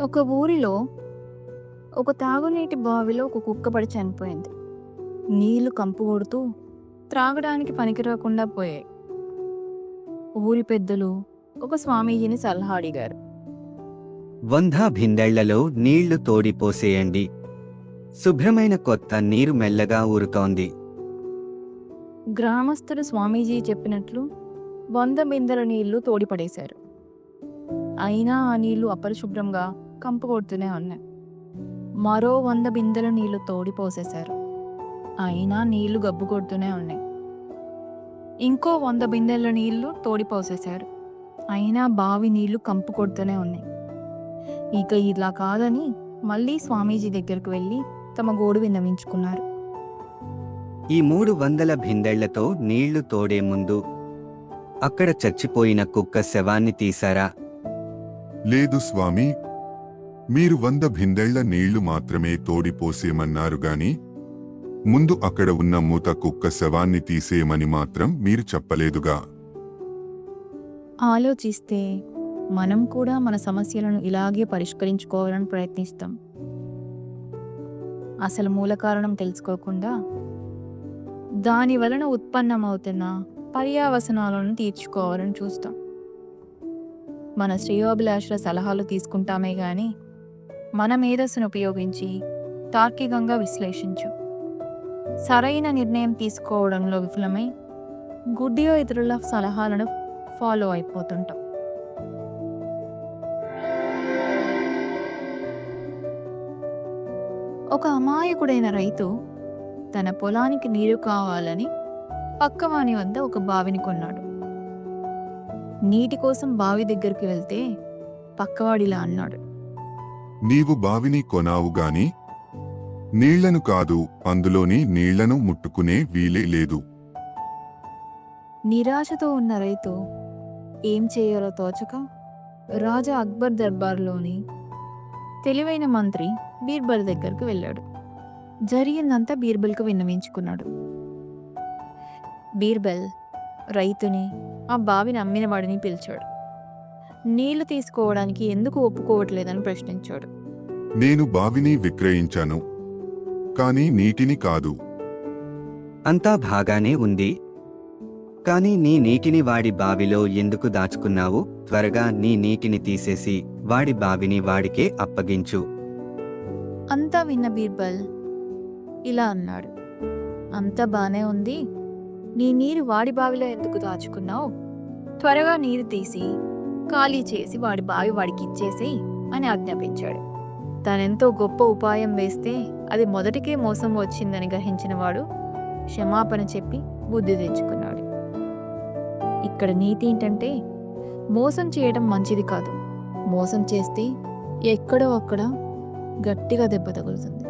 ఒక ఊరిలో ఒక తాగునీటి బావిలో ఒక కుక్క పడి చనిపోయింది. నీళ్ళు కంపు కొడుతూ త్రాగడానికి పనికిరాకుండా పోయాయి. ఊరి పెద్దలు ఒక స్వామీజీని సలహా అడిగారు. వంద భిండెళ్ళలో నీళ్ళు తోడిపోసేయండి శుభ్రమైన కొత్త నీరు మెల్లగా ఊరుతోంది. గ్రామస్తులు స్వామీజీ చెప్పినట్లు వంద బిందెల నీళ్ళు తోడిపడేశారు. అయినా ఆ నీళ్ళు అపరిశుభ్రంగా కంపు కొడుతూనే ఉన్నాయి. మరో వంద బిందెల నీళ్ళు తోడిపోసేశారు అయినా నీళ్ళు గబ్బు కొడుతూనే ఉన్నాయి. ఇంకో వంద బిందెల నీళ్ళు తోడిపోసేశారు అయినా బావి నీళ్ళు కంపు కొడుతూనే ఉన్నాయి. ఇక ఇలా కాదని మళ్ళీ స్వామీజీ దగ్గరకు వెళ్ళి తమ గోడు విన్నవించుకున్నారు. ఈ మూడు వందల భిందెళ్ళతో నీళ్ళు తోడే ముందు అక్కడ చచ్చిపోయిన కుక్క శవాన్ని తీశారా? లేదు స్వామి మీరు వంద భిందెళ్ళ నీళ్ళు మాత్రమే తోడిపోసేమన్నారు గాని ముందు అక్కడ ఉన్న మూత కుక్క శవాన్ని తీసేయమని మాత్రం మీరు చెప్పలేదుగా. ఆలోచిస్తే మనం కూడా మన సమస్యలను ఇలాగే పరిష్కరించుకోవాలని ప్రయత్నిస్తాం. అసలు మూల కారణం తెలుసుకోకుండా దాని వలన ఉత్పన్నమవుతున్న పర్యావసనాలను తీర్చుకోవాలని చూస్తాం. మన శ్రేయోభిలాషుల సలహాలు తీసుకుంటామే కానీ మన మేధస్సును ఉపయోగించి తార్కికంగా విశ్లేషించు. సరైన నిర్ణయం తీసుకోవడంలో విఫలమై గుడ్డియో ఇతరుల సలహాలను ఫాలో అయిపోతుంటాం. ఒక అమాయకుడైన రైతు తన పొలానికి నీరు కావాలని పక్కవాని వద్ద ఒక బావిని కొన్నాడు. నీటి కోసం బావి దగ్గరికి వెళ్తే పక్కవాడిలా అన్నాడు. నీవు బావిని కొనావుగాని నీళ్ళను కాదు అందులోని నీళ్ళను ముట్టుకునే వీలే లేదు. నిరాశతో ఉన్న రైతు ఏం చేయాలో తోచక రాజా అక్బర్ దర్బార్లోని తెలివైన మంత్రి బీర్బల్ దగ్గరకు వెళ్ళాడు. జరిగిందంతా బీర్బల్కు విన్నవించుకున్నాడు. బీర్బల్ రైతుని ఆ బావిని అమ్మినవాడిని పిలిచాడు. నీళ్ళు తీసుకోవడానికి ఎందుకు ఒప్పుకోవట్లేదని ప్రశ్నించాడు. నేను బావిని విక్రయించాను కాని నీటిని కాదు. అంతా బాగానే ఉంది. కాని నీ నీటిని వాడి బావిలో ఎందుకు దాచుకున్నావు? త్వరగా నీ నీటిని తీసేసి వాడి బావిని వాడికే అప్పగించు. అంతా విన్న బీర్బల్ ఇలా అన్నాడు. అంతా బానే ఉంది. నీ నీరు వాడి బావిలో ఎందుకు దాచుకున్నావు? త్వరగా నీరు తీసి ఖాళీ చేసి వాడి బావి వాడికి ఇచ్చేసేయి అని ఆజ్ఞాపించాడు. తనెంతో గొప్ప ఉపాయం వేస్తే అది మొదటికే మోసం వచ్చిందని గ్రహించిన వాడు క్షమాపణ చెప్పి బుద్ధి తెచ్చుకున్నాడు. ఇక్కడ నీతి ఏంటంటే మోసం చేయడం మంచిది కాదు. మోసం చేస్తే ఎక్కడో అక్కడ గట్టిగా దెబ్బ తగులుతుంది.